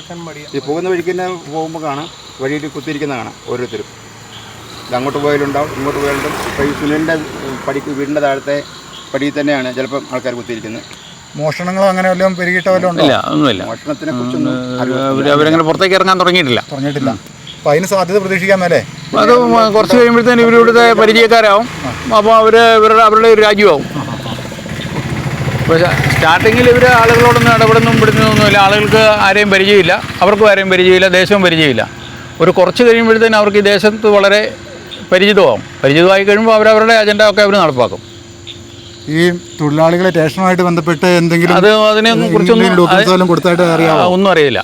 ഈ പോകുന്ന വഴിക്ക് തന്നെ പോകുമ്പോൾ കാണാം. വഴിയിൽ കുത്തിയിരിക്കുന്ന കാണാം ഓരോരുത്തരും. ഇത് അങ്ങോട്ട് പോയാലുണ്ടാവും ഇങ്ങോട്ട് പോയാലുണ്ടാവും. ഇപ്പോൾ ഈ സുനിലിന്റെ പടിക്ക് വീടിന്റെ താഴത്തെ പടിയിൽ തന്നെയാണ് ചിലപ്പം ആൾക്കാർ കുത്തിയിരിക്കുന്നത്. മോഷണങ്ങളോ അങ്ങനെ വല്ലതും പെരുകിട്ടോ വല്ലതും ഉണ്ടോ? ഇല്ല ഒന്നുമില്ല. മോഷണത്തിനെ കുറിച്ചൊന്നും അവർ അവരങ്ങനെ പുറത്തേക്ക് ഇറങ്ങാൻ തുടങ്ങിയിട്ടില്ല. പറഞ്ഞിട്ടില്ല അപ്പം അതിന് സാധ്യത പ്രതീക്ഷിക്കാമല്ലേ അത് കുറച്ച് കഴിയുമ്പോഴത്തേന് ഇവരിവിടുത്തെ പരിചയക്കാരാവും. അപ്പോൾ അവർ ഇവരുടെ അവരുടെ ഒരു രാജ്യമാവും. പക്ഷേ സ്റ്റാർട്ടിങ്ങിൽ ഇവർ ആളുകളോടൊന്നും ഇടപെടുന്നും പിടുന്നൊന്നുമില്ല ആളുകൾക്ക് ആരെയും പരിചയമില്ല. അവർക്കും ആരെയും പരിചയമില്ല. ദേശവും പരിചയമില്ല. ഒരു കുറച്ച് കഴിയുമ്പോഴത്തേന് അവർക്ക് ഈ ദേശത്ത് വളരെ പരിചിതമാവും. പരിചിതമായി കഴിയുമ്പോൾ അവരവരുടെ അജണ്ട ഒക്കെ അവർ നടപ്പാക്കും. ഈ തൊഴിലാളികളെ സ്റ്റേഷനുമായിട്ട് ബന്ധപ്പെട്ട് എന്തെങ്കിലും അത് അതിനെ കുറിച്ചൊന്നും ഒന്നും അറിയില്ല.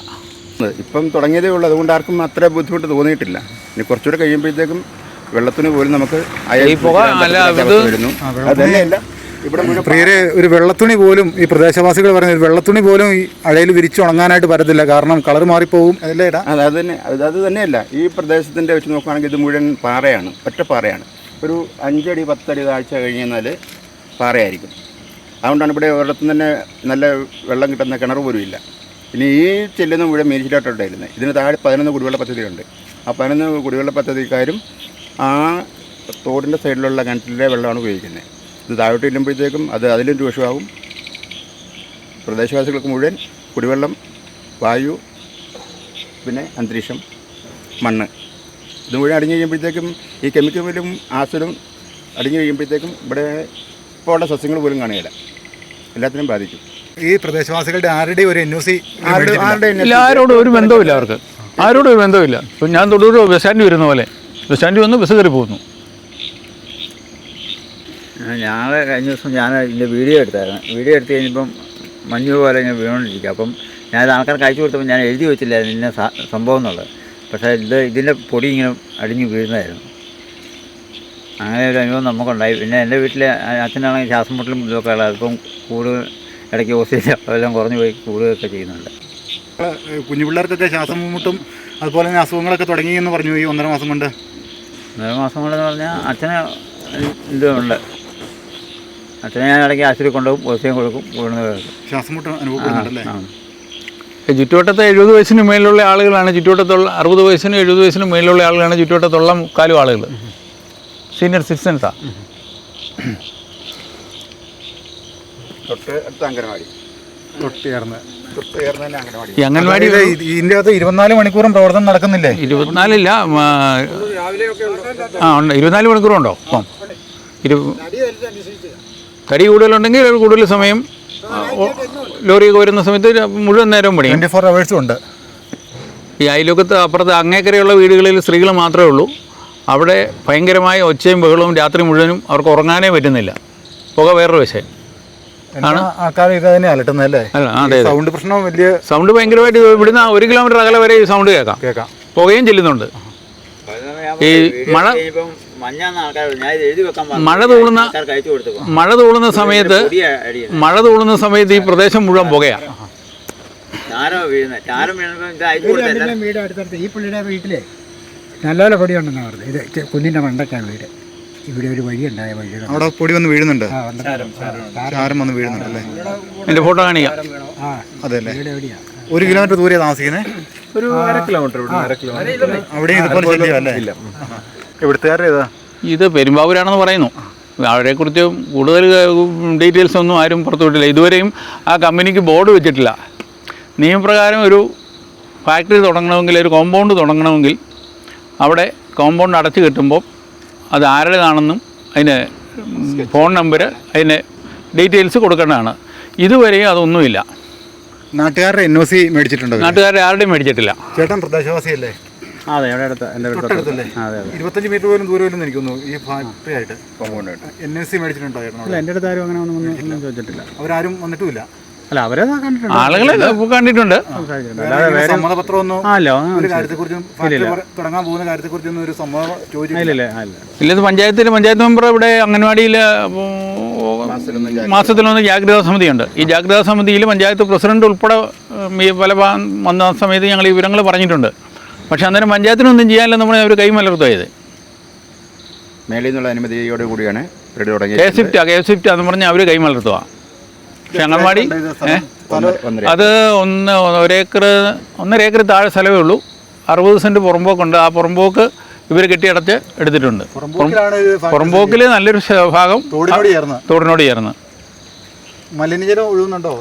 ഇപ്പം തുടങ്ങിയതേ ഉള്ളൂ. അതുകൊണ്ട് ആർക്കും അത്ര ബുദ്ധിമുട്ട് തോന്നിയിട്ടില്ല. ഇനി കുറച്ചുകൂടെ കഴിയുമ്പോഴത്തേക്കും വെള്ളത്തിന് പോലും നമുക്ക് വരുന്നു. അത് ഇവിടെ പ്രിയരെ ഒരു വെള്ളത്തുണി പോലും ഈ പ്രദേശവാസികൾ പറയുന്നത് ഒരു വെള്ളത്തുണി പോലും ഈ അഴയിൽ വിരിച്ചു ഉണങ്ങാനായിട്ട് പറ്റത്തില്ല. കാരണം കളർ മാറിപ്പോവും. അതല്ലേ ഇടാ? അത് അത് തന്നെ അത് അത് തന്നെയല്ല. ഈ പ്രദേശത്തിന്റെ വെച്ച് നോക്കുകയാണെങ്കിൽ ഇത് മുഴുവൻ പാറയാണ് ഒറ്റ പാറയാണ്. ഒരു അഞ്ചടി പത്തടി താഴ്ച കഴിഞ്ഞാൽ പാറയായിരിക്കും. അതുകൊണ്ടാണ് ഇവിടെ ഒരിടത്തും തന്നെ നല്ല വെള്ളം കിട്ടുന്ന കിണർ പോലും ഇല്ല. ഇനി ഈ ചെല്ലുന്ന മുഴുവൻ മേരിച്ചിലോട്ടുണ്ടായിരുന്നത് ഇതിന് താഴെ പതിനൊന്ന് കുടിവെള്ള പദ്ധതിയുണ്ട്. ആ പതിനൊന്ന് കുടിവെള്ള പദ്ധതിക്കാരും ആ തോടിന്റെ സൈഡിലുള്ള കിണറ്റിലെ വെള്ളമാണ് ഉപയോഗിക്കുന്നത്. ഇത് താഴോട്ട് ചെല്ലുമ്പോഴത്തേക്കും അത് അതിലും രൂക്ഷമാകും. പ്രദേശവാസികൾക്ക് മുഴുവൻ കുടിവെള്ളം വായു പിന്നെ അന്തരീക്ഷം മണ്ണ്. ഇത് മുഴുവൻ അടിഞ്ഞു കഴിയുമ്പോഴത്തേക്കും ഈ കെമിക്കലും ആസിഡും അടിഞ്ഞു കഴിയുമ്പോഴത്തേക്കും ഇവിടെ ഇപ്പോൾ ഉള്ള സസ്യങ്ങൾ പോലും കാണുകയില്ല. എല്ലാത്തിനും ബാധിക്കും. ഈ പ്രദേശവാസികളുടെ ആരുടെ ഒരു എൻ ഒ സി ആരോടും ഒരു ബന്ധവുമില്ല അവർക്ക്. ആരോടും ഒരു ബന്ധവുമില്ല ഇപ്പം ഞാൻ തൊടൂർ ബസ് സ്റ്റാൻഡിൽ വരുന്ന പോലെ. ബസ് സ്റ്റാൻഡിൽ വന്ന് ബസ് കയറി പോകുന്നു. ഞാൻ കഴിഞ്ഞ ദിവസം ഞാൻ ഇതിന്റെ വീഡിയോ എടുത്തായിരുന്നു. വീഡിയോ എടുത്ത് കഴിഞ്ഞപ്പം മഞ്ഞ് പോലെ ഇങ്ങനെ വീണോണ്ടിരിക്കുക. അപ്പം ഞാൻ ഇത് ആൾക്കാർക്ക് അയച്ചു കൊടുത്തപ്പോൾ ഞാൻ എഴുതി വെച്ചില്ലായിരുന്നു ഇന്ന സംഭവം എന്നുള്ളത്. പക്ഷേ ഇത് ഇതിന്റെ പൊടി ഇങ്ങനെ അടിഞ്ഞ് വീഴുന്നതായിരുന്നു. അങ്ങനെ ഒരു അനുഭവം നമുക്കുണ്ടായി. പിന്നെ എന്റെ വീട്ടിലെ അച്ഛനാണെങ്കിൽ ശ്വാസം മുട്ടലും ഇതൊക്കെ ഉള്ളത് അതിപ്പം കൂട് ഇടയ്ക്ക് ഓക്സിജൻ അതെല്ലാം കുറഞ്ഞു പോയി കൂടുകയൊക്കെ ചെയ്യുന്നുണ്ട്. കുഞ്ഞു പിള്ളേർക്കൊക്കെ ശ്വാസം മുട്ടും അതുപോലെ തന്നെ അസുഖങ്ങളൊക്കെ തുടങ്ങി എന്ന് പറഞ്ഞു ഈ ഒന്നര മാസം കൊണ്ട്. ഒന്നര മാസം കൊണ്ടെന്ന് പറഞ്ഞാൽ അച്ഛന് ഇതുണ്ട് അച്ഛനെ ഞാൻ ഇടയ്ക്ക് ആശുപത്രി കൊണ്ടുപോകും ഓക്സിജൻ കൊടുക്കും കേൾക്കും. ശ്വാസം മുട്ടം അനുഭവപ്പെടുന്നുണ്ടല്ലേ? ചുറ്റുവട്ടത്തെ എഴുപത് വയസ്സിന് മേലുള്ള ആളുകളാണ് ചുറ്റുവട്ടത്തുള്ള അറുപത് വയസ്സിനും എഴുപത് വയസ്സിനും മേലുള്ള ആളുകളാണ് ചുറ്റുവട്ടത്തുള്ള മുക്കാലും ആളുകൾ സീനിയർ സിറ്റിസൺസാണ് തൊട്ട് അടുത്ത അംഗനവാടി തൊട്ട് ചേർന്ന്. തൊട്ട് ചേർന്ന് തന്നെ അംഗനവാടി ഈ അംഗൻവാടി ഇതിന്റെ അകത്ത് ഇരുപത്തിനാല് മണിക്കൂറും പ്രവർത്തനം നടക്കുന്നില്ലേ? ഇരുപത്തിനാലില്ല ആ, ആ ഉണ്ട്. ഇരുപത്തിനാല് മണിക്കൂറുണ്ടോ? ഇപ്പം ഇരു തടി കൂടുതലുണ്ടെങ്കിൽ കൂടുതൽ സമയം ആ, ഓ- ലോറിയൊക്കെ വരുന്ന സമയത്ത് മുഴുവൻ നേരവും പണിയും. ട്വന്റി ഫോർ അവേഴ്സും ഉണ്ട്. ഈ അയലോകത്ത് അപ്പുറത്ത് അങ്ങേക്കരയുള്ള വീടുകളിൽ സ്ത്രീകൾ മാത്രമേ ഉള്ളൂ. അവിടെ ഭയങ്കരമായ ഒച്ചയും ബഹളവും രാത്രി മുഴുവനും അവർക്ക് ഉറങ്ങാനേ പറ്റുന്നില്ല. പുക വേറൊരു വിഷയം. എന്നാ ആൾക്കാർ ഇത് തന്നെ സൗണ്ട് പ്രശ്നം വലിയ സൗണ്ട് ഭയങ്കരമായിട്ട് ഇവിടുന്ന് ഒരു കിലോമീറ്റർ അകലെ വരെ ഈ സൗണ്ട് കേൾക്കാം. കേൾക്കാം. പുകയും ചെല്ലുന്നുണ്ട്. ഈ മഴ മഞ്ഞാന്ന് ആൾക്കാർ ഞാൻ ഇത് എഴുതി വെക്കാൻ പറഞ്ഞു. മഴ തൂളുന്ന മഴ തൂളുന്ന സമയത്ത് മഴ തൂളുന്ന സമയത്ത് ഈ പ്രദേശം മുഴുവൻ പുകയാണ് ഈ പുള്ളിയുടെ വീട്ടിലെ നല്ല പൊടിയുണ്ടെന്നാണ് പറഞ്ഞത്. ഇത് കുഞ്ഞിന്റെ മണ്ടയ്ക്കാണ് വീട്. ഇവിടെ ഒരു വഴി ഉണ്ടായ വഴിയുടെ അവിടെ പൊടി വന്ന് വീഴുന്നുണ്ട്. ചാരം വന്ന് വീഴുന്നുണ്ട് അല്ലേ എന്റെ ഫോട്ടോ കാണിക്കാം. ആ അതെ അല്ലേ? ഒരു കിലോമീറ്റർ ദൂരെ താമസിക്കുന്നത് ഒരു അര കിലോമീറ്റർ അവിടെ ഇതുപോലെ ശല്യം അല്ലേ? ഇവിടുത്തുകാരുടെ ഏതാ ഇത്? പെരുമ്പാവൂരാണെന്ന് പറയുന്നു. അവരെക്കുറിച്ച് കൂടുതൽ ഡീറ്റെയിൽസ് ഒന്നും ആരും പുറത്തു വിട്ടില്ല. ഇതുവരെയും ആ കമ്പനിക്ക് ബോർഡ് വെച്ചിട്ടില്ല. നിയമപ്രകാരം ഒരു ഫാക്ടറി തുടങ്ങണമെങ്കിൽ ഒരു കോമ്പൗണ്ട് തുടങ്ങണമെങ്കിൽ അവിടെ കോമ്പൗണ്ട് അടച്ചു കിട്ടുമ്പോൾ അത് ആരുടേതാണെന്നും അതിന് ഫോൺ നമ്പർ അതിന് ഡീറ്റെയിൽസ് കൊടുക്കേണ്ടതാണ്. ഇതുവരെയും അതൊന്നുമില്ല. നാട്ടുകാരുടെ എൻ ഒ സി മേടിച്ചിട്ടുണ്ടോ? നാട്ടുകാരുടെ ആരുടെയും മേടിച്ചിട്ടില്ല. ചേട്ടൻ പ്രദേശവാസിയല്ലേ? അതെ ഇവിടെ അടുത്ത് എന്റെ തൊട്ടടുത്തല്ലേ? ഇരുപത്തഞ്ച് മീറ്റർ പോലും ദൂരമില്ലെന്ന് എനിക്ക് തോന്നുന്നു ഈ ഫാക്ടറി ആയിട്ട്. എൻ എസ് സി മേടിച്ചിട്ടുണ്ടോ ചേട്ടൻ? എന്റെ അടുത്ത് ആരും അങ്ങനെ ഒന്നും ചോദിച്ചിട്ടില്ല. അവരാരും വന്നിട്ടുമില്ല. അല്ല അവരെ കണ്ടിട്ടുണ്ട്. ആളുകളെ കണ്ടിട്ടുണ്ട്. വേറെ സമ്മതപത്രമൊന്നും അല്ല ഒരു കാര്യത്തെക്കുറിച്ചും ഫാക്ടറി തുടങ്ങാൻ പോകുന്ന കാര്യത്തെക്കുറിച്ചൊന്നും ഒരു സമ്മതം ചോദിച്ചില്ല ഇല്ല ഇത് പഞ്ചായത്തിൽ പഞ്ചായത്ത് മെമ്പർ ഇവിടെ അംഗൻവാടിയിൽ മാസത്തിലൊന്ന് ജാഗ്രതാ സമിതിയുണ്ട്. ഈ ജാഗ്രതാ സമിതിയിൽ പഞ്ചായത്ത് പ്രസിഡന്റ് ഉൾപ്പെടെ പല വന്ന സമയത്ത് ഞങ്ങൾ ഈ വിവരങ്ങൾ പറഞ്ഞിട്ടുണ്ട്. പക്ഷെ അന്നേരം പഞ്ചായത്തിനൊന്നും ചെയ്യാനില്ലെന്ന് പറഞ്ഞാൽ അവർ കൈമലർത്തുയത് മേളിൽ നിന്നുള്ള അനുമതിയോടെ കൂടിയാണ് പരിപാടി കെ സ്വിഫ്റ്റ് കെ സ്വിഫ്റ്റ് എന്ന് പറഞ്ഞാൽ അവർ കൈമലർത്തുക ഒന്നര അത് ഒന്ന് ഒരേക്കർ ഒന്നര ഏക്കർ താഴെ സ്ഥലമേ ഉള്ളൂ. അറുപത് സെന്റ് പുറമ്പോക്കുണ്ട്. ആ പുറമ്പോക്ക് ഇവർ കെട്ടിയടച്ച് എടുത്തിട്ടുണ്ട്. പുറമ്പോക്കിൽ നല്ലൊരു ഭാഗം തോടിനോട് ചേർന്ന് തോടിനോട് ചേർന്ന് മലിനജലം ഒഴുകുന്നുണ്ടോ?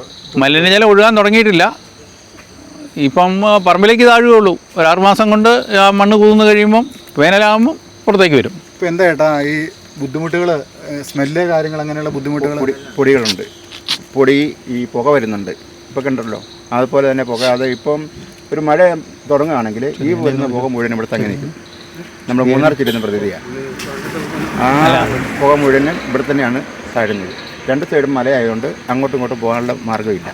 മലിനജലം ഒഴുകാൻ തുടങ്ങിയിട്ടില്ല. ഇപ്പം പറമ്പിലേക്ക് താഴുകയുള്ളൂ ഒരു ആറ് മാസം കൊണ്ട് ആ മണ്ണ് കൂതുന്നു കഴിയുമ്പം വേനലാകുമ്പം പുറത്തേക്ക് വരും. ഇപ്പം എന്താ ചേട്ടാ ഈ ബുദ്ധിമുട്ടുകൾ സ്മെല്ല് കാര്യങ്ങൾ അങ്ങനെയുള്ള ബുദ്ധിമുട്ടുകൾ പൊടി പൊടികളുണ്ട്. പൊടി ഈ പുക വരുന്നുണ്ട്. ഇപ്പോൾ കണ്ടല്ലോ അതുപോലെ തന്നെ പുക. അത് ഇപ്പം ഒരു മഴ തുടങ്ങുകയാണെങ്കിൽ ഈ വരുന്ന പുക മുഴുവൻ ഇവിടെ തങ്ങി നിൽക്കും. നമ്മൾ മൂന്നാർ ചെല്ലുന്ന പ്രതീതിയാണ് ആ പുക മുഴുവൻ ഇവിടെ തന്നെയാണ് താഴുന്നത് രണ്ട് സൈഡും മലയായതുകൊണ്ട് അങ്ങോട്ടും ഇങ്ങോട്ടും പോകാനുള്ള മാർഗമില്ല.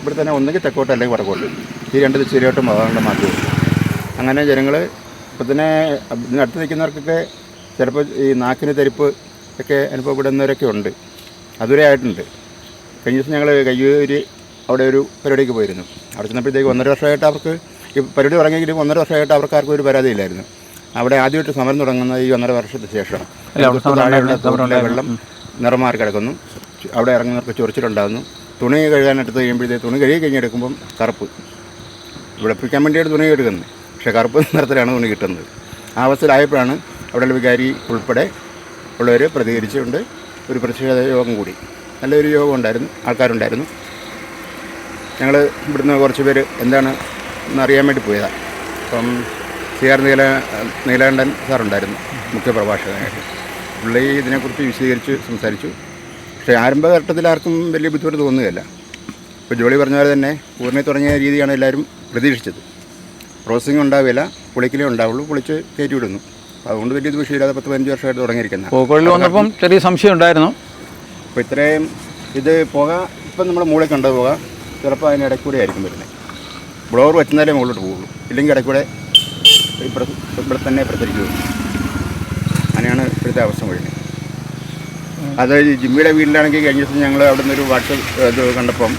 ഇവിടെ തന്നെ ഒന്നുകിൽ തെക്കോട്ട് അല്ലെങ്കിൽ വടക്കോട്ട്. ഈ രണ്ട് ദിശയിലോട്ടും പോകാനുള്ള മാർഗമില്ല. അങ്ങനെ ജനങ്ങൾ ഇപ്പം തന്നെ അടുത്ത് നിൽക്കുന്നവർക്കൊക്കെ ചിലപ്പോൾ ഈ നാക്കിന് തെരിപ്പ് ഒക്കെ അനുഭവപ്പെടുന്നവരൊക്കെ ഉണ്ട്. അതുവരെ ആയിട്ടുണ്ട്. കഴിഞ്ഞ ദിവസം ഞങ്ങൾ കയ്യൂര് അവിടെ ഒരു പരിപാടിക്ക് പോയിരുന്നു. അവിടെ ചെന്നപ്പോഴത്തേക്ക് ഒന്നര വർഷമായിട്ട് അവർക്ക് ഈ പരിപാടി തുടങ്ങിയെങ്കിലും ഒന്നര വർഷമായിട്ട് അവർക്ക് ആർക്കും ഒരു പരാതിയില്ലായിരുന്നു. അവിടെ ആദ്യമായിട്ട് സമരം തുടങ്ങുന്നത് ഈ ഒന്നര വർഷത്തിന് ശേഷം താഴെയുള്ള തോട്ടിലെ വെള്ളം നിറമാറി കിടക്കുന്നു. അവിടെ ഇറങ്ങുന്നവർക്ക് ചൊറിച്ചിലുണ്ടാകുന്നു. തുണി കഴുകാൻ എടുത്ത് കഴിയുമ്പോഴത്തേക്ക് തുണി കഴുകി കഴിഞ്ഞെടുക്കുമ്പം കറുപ്പ്. വിളപ്പിക്കാൻ വേണ്ടിയാണ് തുണി എടുക്കുന്നത് പക്ഷേ കറുപ്പ് നിറത്തിലാണ് തുണി കിട്ടുന്നത്. ആ അവസ്ഥയിലായപ്പോഴാണ് അവിടെയുള്ള വികാരി ഉൾപ്പെടെ ഉള്ളവർ പ്രതികരിച്ചുകൊണ്ട് ഒരു പ്രതിഷേധ യോഗം കൂടി. നല്ലൊരു യോഗം ഉണ്ടായിരുന്നു ആൾക്കാരുണ്ടായിരുന്നു. ഞങ്ങൾ ഇവിടുന്ന് കുറച്ച് പേര് എന്താണ് എന്നറിയാൻ വേണ്ടി പോയതാണ് അപ്പം സി ആർ നീല നീലകണ്ഠൻ സാറുണ്ടായിരുന്നു മുഖ്യപ്രഭാഷകനായിട്ട്. പുള്ളി ഇതിനെക്കുറിച്ച് വിശദീകരിച്ച് സംസാരിച്ചു. പക്ഷേ ആരംഭഘട്ടത്തിൽ ആർക്കും വലിയ ബുദ്ധിമുട്ട് തോന്നുകയില്ല. ഇപ്പോൾ ജോളി പറഞ്ഞ പോലെ തന്നെ പൂർണി തുടങ്ങിയ രീതിയാണ് എല്ലാവരും പ്രതീക്ഷിച്ചത്. പ്രോസസ്സിങ് ഉണ്ടാവില്ല പുളിക്കലേ ഉണ്ടാവുള്ളൂ പൊളിച്ച് കയറ്റി വിടുന്നു. അതുകൊണ്ട് വലിയ ദൂഷ്യമില്ലാതെ പത്ത് പതിനഞ്ച് വർഷമായിട്ട് തുടങ്ങിയിരിക്കുന്നത് ചെറിയ സംശയം ഉണ്ടായിരുന്നു. അപ്പോൾ ഇത്രയും ഇത് പുക ഇപ്പം നമ്മുടെ മുകളിൽ കണ്ടത് പുക ചിലപ്പോൾ അതിന് ഇടയ്ക്കൂടെ ആയിരിക്കും വരുന്നത്. ബ്ലോർ വെച്ചാലേ മുകളിലോട്ട് പോകുള്ളൂ. ഇല്ലെങ്കിൽ ഇടയ്ക്കൂടെ ഇവിടെ തന്നെ പ്രസരിക്കുള്ളൂ. അങ്ങനെയാണ് ഇപ്പോഴത്തെ അവസ്ഥ മുഴുവൻ അത് ജിമ്മിയുടെ വീട്ടിലാണെങ്കിൽ കഴിഞ്ഞ ദിവസം ഞങ്ങൾ അവിടെ നിന്നൊരു വാട്സപ്പ് ഇത് കണ്ടപ്പം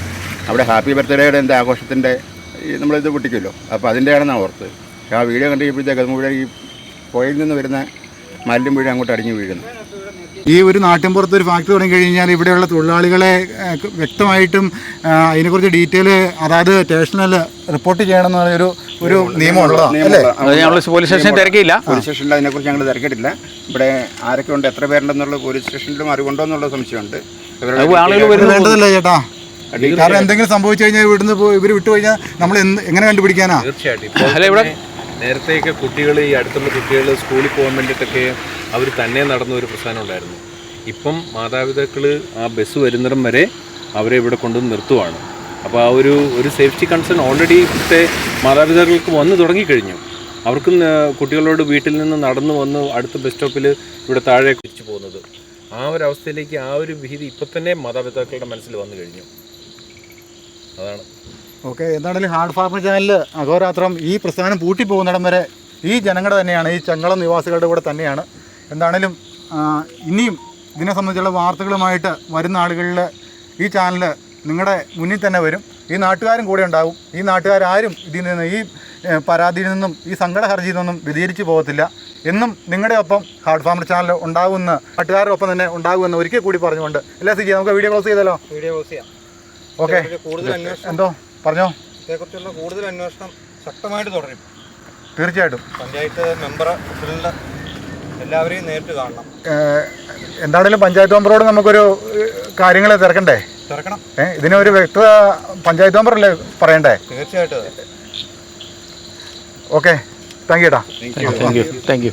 അവിടെ ഹാപ്പി ബർത്ത്ഡേയുടെ എന്താ ആഘോഷത്തിന്റെ നമ്മളിത് പൊട്ടിക്കുമല്ലോ. അപ്പോൾ അതിന്റെയാണെന്നാണ് ഓർത്ത് പക്ഷേ ആ വീഡിയോ കണ്ടു കഴിയുമ്പോഴത്തേക്ക് അത് മുഴുവൻ ഈ പുഴയിൽ നിന്ന് വരുന്ന മല്ലും വീഴും അങ്ങോട്ട് അടിഞ്ഞു വീഴുന്നു. ഈ ഒരു നാട്ടിൻപുറത്ത് ഒരു ഫാക്ടറി തുടങ്ങി കഴിഞ്ഞാൽ ഇവിടെയുള്ള തൊഴിലാളികളെ വ്യക്തമായിട്ടും അതിനെക്കുറിച്ച് ഡീറ്റെയിൽ അതായത് സ്റ്റേഷനിൽ റിപ്പോർട്ട് ചെയ്യണം ഒരു ഒരു നിയമമുള്ളതാണ് അല്ലേ? അത് ഞങ്ങൾ പോലീസ് സ്റ്റേഷൻ തിരക്കിയില്ല. പോലീസ് സ്റ്റേഷനിൽ അതിനെക്കുറിച്ച് ഞങ്ങൾ തിരക്കിയിട്ടില്ല. ഇവിടെ ആരൊക്കെ ഉണ്ട് എത്ര പേരുണ്ടെന്നുള്ള പോലീസ് സ്റ്റേഷനിലും അറിവുണ്ടോ എന്നുള്ള സംശയമുണ്ട്. വേണ്ടതല്ലേ ചേട്ടാ? കാരണം എന്തെങ്കിലും സംഭവിച്ചു കഴിഞ്ഞാൽ ഇവിടുന്ന് ഇവർ വിട്ടു കഴിഞ്ഞാൽ നമ്മൾ എങ്ങനെ കണ്ടുപിടിക്കാനാ? തീർച്ചയായിട്ടും. നേരത്തെയൊക്കെ കുട്ടികൾ ഈ അടുത്തുള്ള കുട്ടികൾ സ്കൂളിൽ പോകാൻ വേണ്ടിയിട്ടൊക്കെ അവർ തന്നെ നടന്ന ഒരു പ്രസ്ഥാനം ഉണ്ടായിരുന്നു. ഇപ്പം മാതാപിതാക്കൾ ആ ബസ് വരുന്നിടം വരെ അവരെ ഇവിടെ കൊണ്ടുവന്ന് നിർത്തുവാണ്. അപ്പോൾ ആ ഒരു ഒരു സേഫ്റ്റി കൺസേൺ ഓൾറെഡി ഇവിടുത്തെ മാതാപിതാക്കൾക്ക് വന്നു തുടങ്ങിക്കഴിഞ്ഞു. അവർക്കും കുട്ടികളോട് വീട്ടിൽ നിന്ന് നടന്നു വന്ന് അടുത്ത ബസ് സ്റ്റോപ്പിൽ ഇവിടെ താഴെ തിരിച്ചു പോകുന്നത്. ആ ഒരു അവസ്ഥയിലേക്ക് ആ ഒരു ഭീതി ഇപ്പം തന്നെ മാതാപിതാക്കളുടെ മനസ്സിൽ വന്നു കഴിഞ്ഞു. അതാണ്. ഓക്കെ എന്താണെങ്കിലും ഹാർഡ് ഫാർമർ ചാനലിൽ അഹോരാത്രം ഈ പ്രസ്ഥാനം പൂട്ടി പോകുന്നിടം വരെ ഈ ജനങ്ങളുടെ തന്നെയാണ് ഈ ചങ്ങളം നിവാസികളുടെ കൂടെ തന്നെയാണ് എന്താണേലും ഇനിയും ഇതിനെ സംബന്ധിച്ചുള്ള വാർത്തകളുമായിട്ട് വരുന്ന ആളുകളിൽ ഈ ചാനൽ നിങ്ങളുടെ മുന്നിൽ തന്നെ വരും. ഈ നാട്ടുകാരും കൂടെ ഉണ്ടാവും. ഈ നാട്ടുകാരും ഇതിൽ നിന്ന് ഈ പരാതിയിൽ നിന്നും ഈ സങ്കട ഹർജിയിൽ നിന്നും വ്യതിചരിച്ചു പോകത്തില്ല എന്നും നിങ്ങളുടെ ഒപ്പം ഹാർഡ് ഫാമർ ചാനൽ ഉണ്ടാകുമെന്ന് നാട്ടുകാരുടെ ഒപ്പം തന്നെ ഉണ്ടാകുമെന്ന് ഒരിക്കൽ കൂടി പറഞ്ഞുകൊണ്ട് അല്ലേ സിജി നമുക്ക് വീഡിയോ ക്ലോസ് ചെയ്താലോ? വീഡിയോ ക്ലോസ് ചെയ്യാം. ഓക്കെ. എന്തോ? പറഞ്ഞോ. ഇതേക്കുറിച്ചുള്ള കൂടുതൽ അന്വേഷണം ശക്തമായിട്ട് തുടരും. തീർച്ചയായിട്ടും. പഞ്ചായത്ത് മെമ്പർ പ്രസിഡന്റ് എല്ലാവരെയും നേരിട്ട് കാണണം. എന്താണെങ്കിലും എന്താണേലും പഞ്ചായത്ത് മെമ്പറോട് നമുക്കൊരു കാര്യങ്ങൾ തിരക്കണ്ടേ? തിരക്കണം. ഏഹ് ഇതിനൊരു വ്യക്തത പഞ്ചായത്ത് മെമ്പറല്ലേ പറയണ്ടേ? തീർച്ചയായിട്ടും ഓക്കെ. താങ്ക് യു ഏട്ടാ താങ്ക് യു താങ്ക് യു